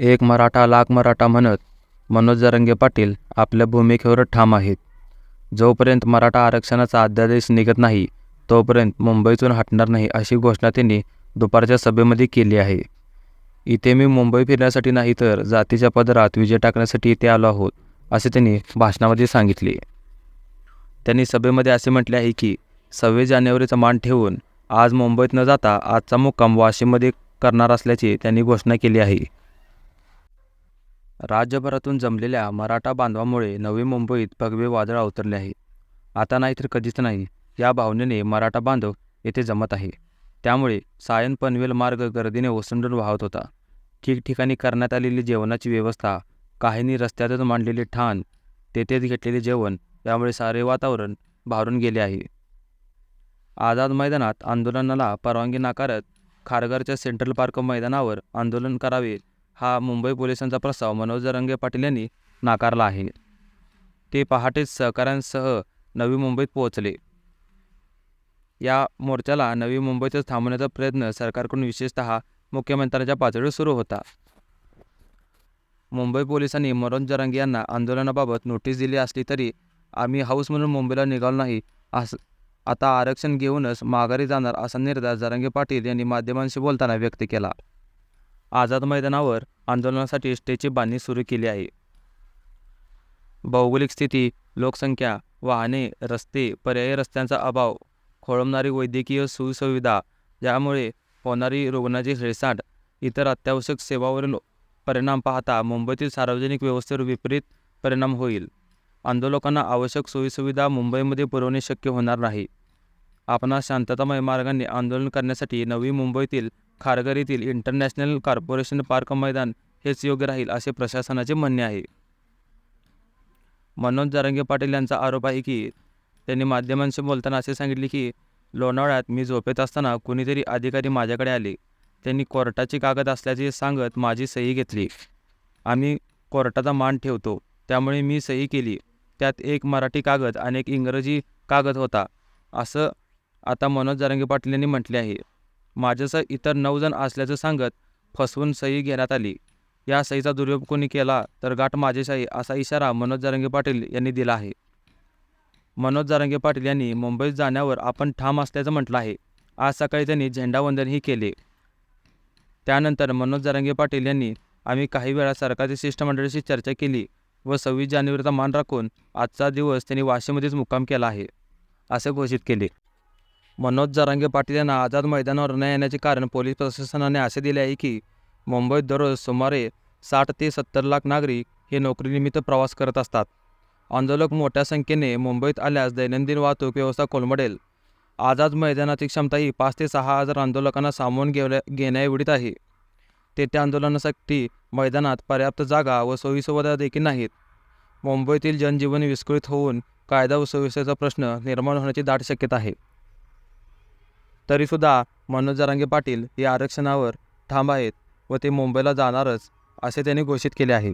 एक मराठा लाख मराठा म्हणत मनोज जरंगे पाटील आपल्या भूमिकेवर ठाम आहेत. जोपर्यंत मराठा आरक्षणाचा अध्यादेश निघत नाही, तोपर्यंत मुंबईतून हटणार नाही अशी घोषणा त्यांनी दुपारच्या सभेमध्ये केली आहे. इथे मी मुंबई फिरण्यासाठी नाही तर जातीच्या पदरात विजय टाकण्यासाठी इथे आलो आहोत, असे त्यांनी भाषणामध्ये सांगितले. त्यांनी सभेमध्ये असे म्हटले आहे की, सव्वीस जानेवारीचा मान ठेवून आज मुंबईत न जाता आजचा मुक्काम वाशिममध्ये करणार असल्याची त्यांनी घोषणा केली आहे. राज्यभरातून जमलेल्या मराठा बांधवामुळे नवी मुंबईत भगवे वादळ अवतरले आहे. आता नाही तर कधीच नाही या भावनेने मराठा बांधव येथे जमत आहे. त्यामुळे सायन पनवेल मार्ग गर्दीने ओसंडून वाहत होता. ठिकठिकाणी करण्यात आलेली जेवणाची व्यवस्था, काहींनी रस्त्यातच मांडलेले ठाण, तेथेच घेतलेले जेवण यामुळे सारे वातावरण भारून गेले आहे. आझाद मैदानात आंदोलनाला परवानगी नाकारत खारघरच्या सेंट्रल पार्क मैदानावर आंदोलन करावे हा मुंबई पोलिसांचा प्रस्ताव मनोज जरांगे पाटील यांनी नाकारला आहे. ते पहाटेच सहकाऱ्यांसह नवी मुंबईत पोहोचले. या मोर्चाला नवी मुंबईतच थांबवण्याचा प्रयत्न सरकारकडून विशेषतः मुख्यमंत्र्यांच्या पातळीवर सुरू होता. मुंबई पोलिसांनी मनोज जरांगे यांना आंदोलनाबाबत नोटीस दिली असली तरी आम्ही हौस म्हणून मुंबईला निघालो नाही, आता आरक्षण घेऊनच माघारी जाणार असा निर्धार जरांगे पाटील यांनी माध्यमांशी बोलताना व्यक्त केला. आझाद मैदानावर आंदोलनासाठी स्टेजची बांधणी सुरू केली आहे. भौगोलिक स्थिती, लोकसंख्या, वाहने, रस्ते, पर्यायी रस्त्यांचा अभाव, खोळंबणारी वैद्यकीय सोयीसुविधा यामुळे होणारी रुग्णाची हेळसांड, इतर अत्यावश्यक सेवांवरील परिणाम पाहता मुंबईतील सार्वजनिक व्यवस्थेवर विपरीत परिणाम होईल. आंदोलकांना आवश्यक सोयीसुविधा मुंबईमध्ये पुरवणे शक्य होणार नाही. आपणास शांततामय मार्गाने आंदोलन करण्यासाठी नवी मुंबईतील खारघर येथील इंटरनॅशनल कॉर्पोरेशन पार्क मैदान हेच योग्य राहील असे प्रशासनाचे म्हणणे आहे. मनोज जारंगे पाटील यांचा आरोप आहे की, त्यांनी माध्यमांशी बोलताना असे सांगितले की, लोणावळ्यात मी झोपेत असताना कुणीतरी अधिकारी माझ्याकडे आले. त्यांनी कोर्टाचे कागद असल्याचे सांगत माझी सही घेतली. आम्ही कोर्टाचा मान ठेवतो, त्यामुळे मी सही केली. त्यात एक मराठी कागद आणि एक इंग्रजी कागद होता, असं आता मनोज जारंगे पाटील यांनी म्हटले आहे. माझ्यासह इतर नऊ जण असल्याचं सांगत फसवून सही घेण्यात आली. या सहीचा दुरुपयोग कोणी केला तर गाठ माझीच असा इशारा मनोज जारंगे पाटील यांनी दिला आहे. मनोज जारंगे पाटील यांनी मुंबईत जाण्यावर आपण ठाम असल्याचं म्हटलं आहे. आज सकाळी त्यांनी झेंडावंदनही केले. त्यानंतर मनोज जारंगे पाटील यांनी आम्ही काही वेळा सरकारच्या शिष्टमंडळाशी चर्चा केली व सव्वीस जानेवारीचा मान राखून आजचा दिवस त्यांनी वाशीमध्येच मुक्काम केला आहे, असे घोषित केले. मनोज जरांगे पाटील यांना आझाद मैदानावर न येण्याचे कारण पोलीस प्रशासनाने असे दिले आहे की, मुंबईत दररोज सुमारे साठ ते सत्तर लाख नागरिक हे नोकरीनिमित्त प्रवास करत असतात. आंदोलक मोठ्या संख्येने मुंबईत आल्यास दैनंदिन वाहतूक व्यवस्था कोलमडेल. आझाद मैदानाची क्षमताही पाच ते सहा हजार आंदोलकांना सामावून घेण्याएवढीच आहे. तेथे आंदोलनासाठी मैदानात पर्याप्त जागा व सोयीसुविधा देखील नाहीत. मुंबईतील जनजीवन विस्कळीत होऊन कायदा व सुव्यवस्थेचा प्रश्न निर्माण होण्याची दाट शक्यता आहे. तरीसुद्धा मनोज जरांगे पाटील हे आरक्षणावर ठाम आहेत व ते मुंबईला जाणारच, असे त्यांनी घोषित केले आहे.